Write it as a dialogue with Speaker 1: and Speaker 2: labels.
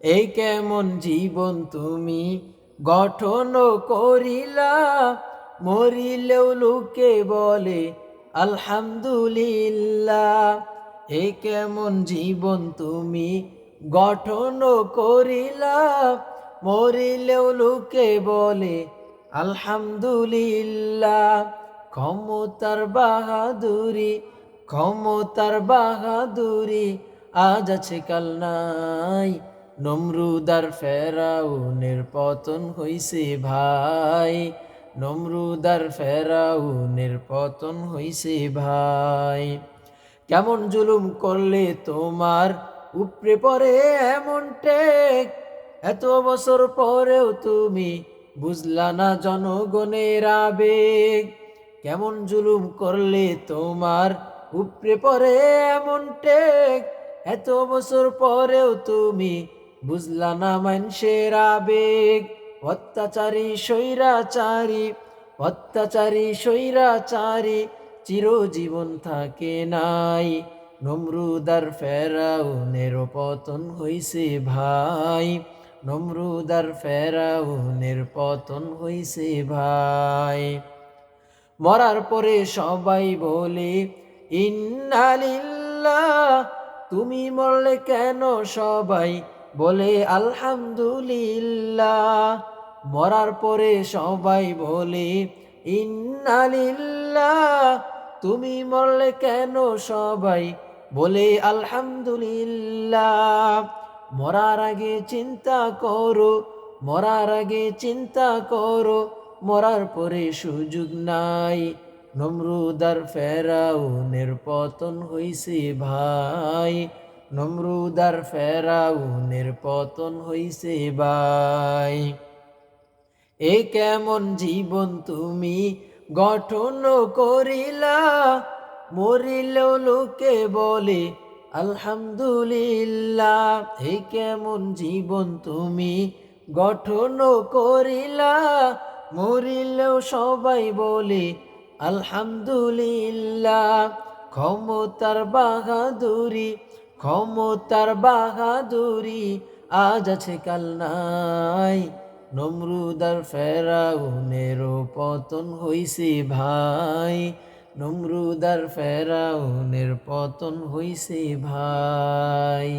Speaker 1: এই কেমন জীবন তুমি? গঠন করিলা, মরিলেও লোকে বলে, আলহামদুলিল্লাহ। এই কেমন জীবন তুমি? গঠন করিলা, মরিলেও লোকে বলে, আলহামদুলিল্লাহ। ক্ষমতার বাহাদুরি ক্ষমতার বাহাদুরি আজ আছে কাল নাই। নমরুদার ফেরাউনের পতন হইছে ভাই, নমরুদার ফেরাউনের পতন হইছে ভাই। কেমন জুলুম করলে তোমার উপরে পরে এমন টেক? এত বছর পরেও তুমি বুঝলা না জনগণের আবেগ। কেমন জুলুম করলে তোমার উপরে পরে এমন টেক? এত বছর পরেও তুমি বুঝলা না মানুষের আবেগ, অত্যাচারী, স্বৈরাচারী অত্যাচারী, স্বৈরাচারী, চিরজীবন থাকে নাই। নমরুদার ফেরাউনের পতন হইছে ভাই, নমরুদার ফেরাউনের পতন হইছে ভাই। মরার পরে সবাই বলে, ইন্নালিল্লাহ, তুমি মরলে কেন সবাই? বলে, আলহামদুলিল্লাহ। মরার পরে সবাই বলে, ইন্নালিল্লাহ। তুমি মরলে কেন সবাই? বলে, আলহামদুলিল্লাহ। মরার আগে চিন্তা করো। মরার আগে চিন্তা করো। মরার পরে সুযোগ নাই। নমরুদার ফেরাউনের পতন হইছে ভাই। নমরুদার ফেরাউনের পতন হইছে বাই এ কেমন জীবন তুমি গঠন করিলা? মরিলেও লোকে বলে, আলহামদুলিল্লাহ। এ কেমন জীবন তুমি গঠন করিলা? মরিলেও সবাই বলে, আলহামদুলিল্লাহ। ক্ষমতার বাহাদুরি ক্ষমতার বাহাদুরি আজ আছে কাল নাই। নমরুদার ফেরাউনের পতন হইছে ভাই। নমরুদার ফেরাউনের পতন হইছে ভাই।